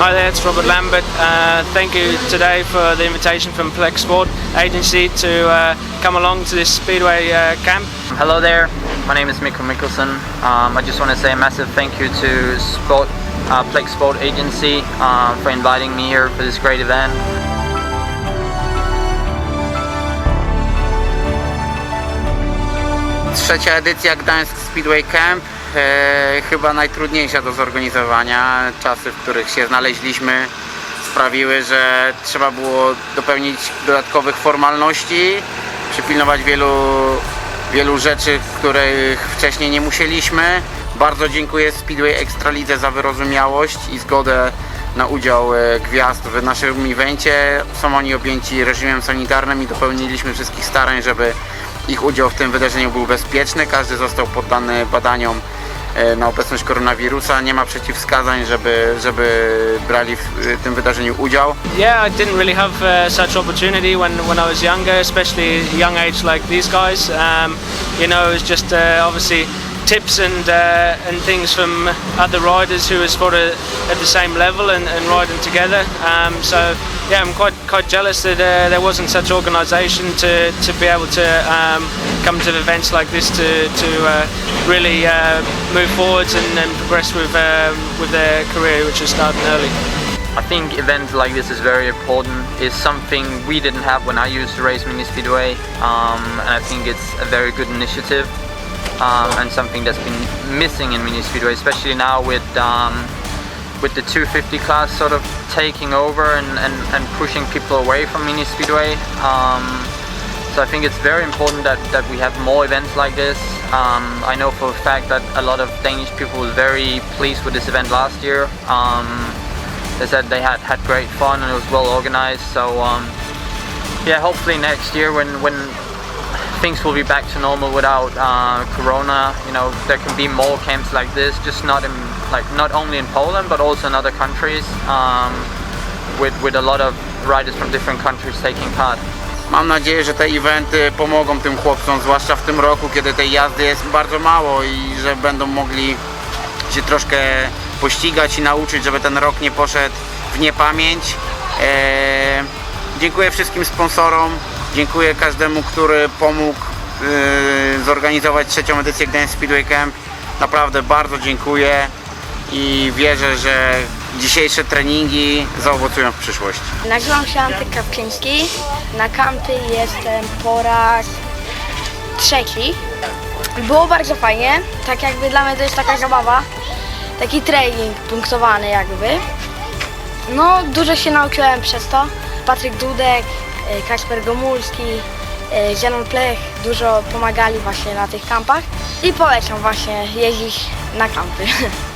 Hi there, it's Robert Lambert. Uh, thank you today for the invitation from Plex Sport Agency to uh, come along to this Speedway uh, camp. Hello there, my name is Mikko Mikkelsen. Um, I just want to say a massive thank you to Sport, uh, Plex Sport Agency um, for inviting me here for this great event. Trzecia edycja Gdańsk Speedway Camp, e, chyba najtrudniejsza do zorganizowania. Czasy, w których się znaleźliśmy, sprawiły, że trzeba było dopełnić dodatkowych formalności, przypilnować wielu, wielu rzeczy, których wcześniej nie musieliśmy. Bardzo dziękuję Speedway Ekstralidze za wyrozumiałość i zgodę na udział e, gwiazd w naszym evencie. Są oni objęci reżimem sanitarnym i dopełniliśmy wszystkich starań, żeby ich udział w tym wydarzeniu był bezpieczny. Każdy został poddany badaniom na obecność koronawirusa. Nie ma przeciwwskazań, żeby, żeby brali w e, tym wydarzeniu udział. Yeah, I didn't really have uh, such opportunity when, when I was younger, especially young age like these guys. Um, you know, it was just uh, obviously tips and uh, and things from other riders who was sort at the same level and, and riding together. Um, so yeah, I'm quite quite jealous that uh, there wasn't such organisation to, to be able to um, come to events like this to to uh, really uh, move forwards and, and progress with um, with their career, which is starting early. I think events like this is very important. It's something we didn't have when I used to race mini speedway, um, and I think it's a very good initiative um, and something that's been missing in mini speedway, especially now with um, with the 250 class sort of taking over and, and, and pushing people away from mini speedway. Um, so I think it's very important that, that we have more events like this. Um, I know for a fact that a lot of Danish people were very pleased with this event last year. Um, they said they had had great fun and it was well organized. So um, yeah, hopefully next year when when things will be back to normal without uh, Corona, you know, there can be more camps like this. Just not in like not only in Poland but also in other countries. Um, with with a lot of riders from different countries taking part. Mam nadzieję, że te eventy pomogą tym chłopcom, zwłaszcza w tym roku, kiedy tej jazdy jest bardzo mało i że będą mogli się troszkę pościgać i nauczyć, żeby ten rok nie poszedł w niepamięć. Eee, dziękuję wszystkim sponsorom, dziękuję każdemu, który pomógł yy, zorganizować trzecią edycję Gdańsk Speedway Camp. Naprawdę bardzo dziękuję i wierzę, że dzisiejsze treningi zaowocują w przyszłości. Nazywam się Antek Kapczyński. Na kampy jestem po raz trzeci. Było bardzo fajnie. Tak jakby dla mnie to jest taka zabawa. Taki trening punktowany jakby. No, dużo się nauczyłem przez to. Patryk Dudek, Kasper Gomulski, e, Zenon Plech dużo pomagali właśnie na tych kampach. I polecam właśnie jeździć na kampy.